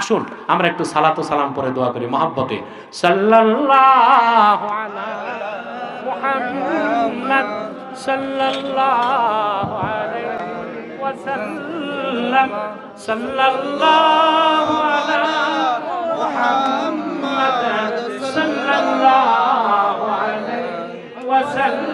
আসুন, আমরা একটু সালাত সালাম পরে দোয়া করি, মহাব্বতে। সাল্লাল্লাহু আলা আলাইহি ওয়াসাল্লাম। সাল্লাল্লাহু আলাইহি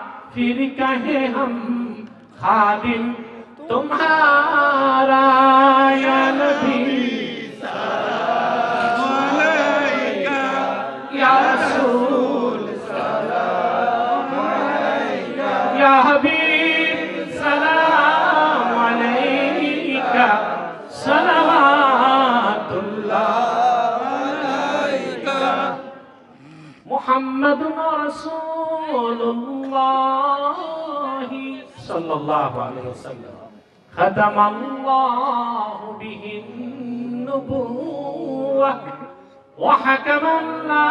फिर कहे हम खादिम तुम्हारा या नबी या रसूल या हबीब सलाम अलैका सलावतुल्लाह محمد رسول الله صلى الله عليه وسلم. ختم الله به النبوة وحكم لا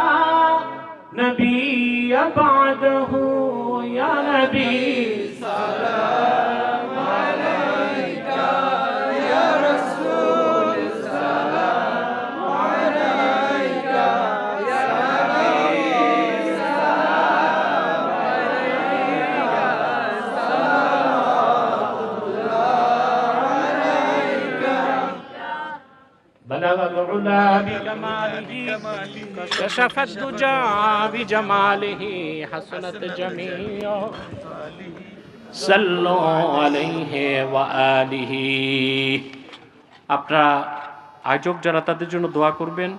نبي بعده يا نبي سلام. بلغ العلا بكماله كشف الدجى بجماله حسنت جميع صلوا عليه وآله আপনারা আয়োজক যারা তাদের জন্য দোয়া করবেন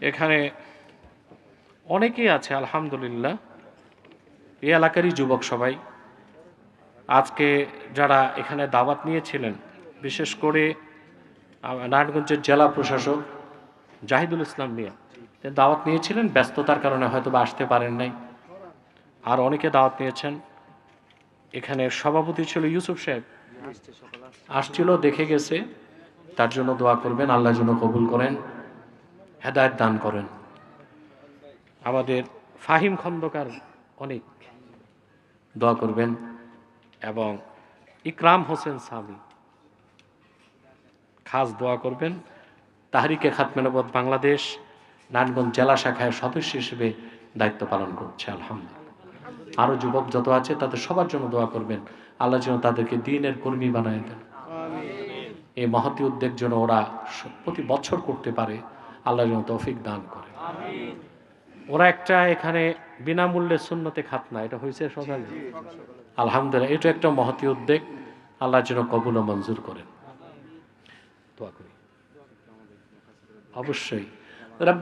এখানে অনেকেই আছে আলহামদুলিল্লাহ এই এলাকারই যুবক সবাই আজকে যারা এখানে দাওয়াত নিয়েছিলেন বিশেষ করে আহ, নারায়ণগঞ্জের জেলা প্রশাসক জাহিদুল ইসলাম মিয়া। তিনি দাওয়াত নিয়েছিলেন, ব্যস্ততার কারণে হয়তো বা আসতে পারেন নাই। আর অনেকে দাওয়াত নিয়েছেন। এখানে সভাপতি ছিল ইউসুফ সাহেব। আসছিল, দেখে গেছে। তার জন্য দোয়া করবেন আল্লাহ জন্য কবুল করেন, হেদায়ত দান করেন। আমাদের ফাহিম খন্দকার অনেক দোয়া করবেন এবং ইকরাম হোসেন সামি। খাস দোয়া করবেন। তাহারিকে খাতমেনবদ বাংলাদেশ নারায়ণগঞ্জ জেলা শাখায় সদস্য হিসেবে দায়িত্ব পালন করছে আলহামদুলিল্লাহ। আরও যুবক যত আছে তাদের সবার জন্য দোয়া করবেন। আল্লাহ যেন তাদেরকে দিনের কর্মী বানায় দেন। এই মহতি উদ্যোগ যেন ওরা প্রতি বছর করতে পারে আল্লাহ যেন তৌফিক দান করে। ওরা একটা এখানে বিনামূল্যে শূন্যতে খাতনা এটা হয়েছে সকালে আলহামদুলিল্লাহ এটা একটা মহতি উদ্যোগ। আল্লাহ যেন কবুল মঞ্জুর করেন। দোয়া করি। অবশ্যই। রব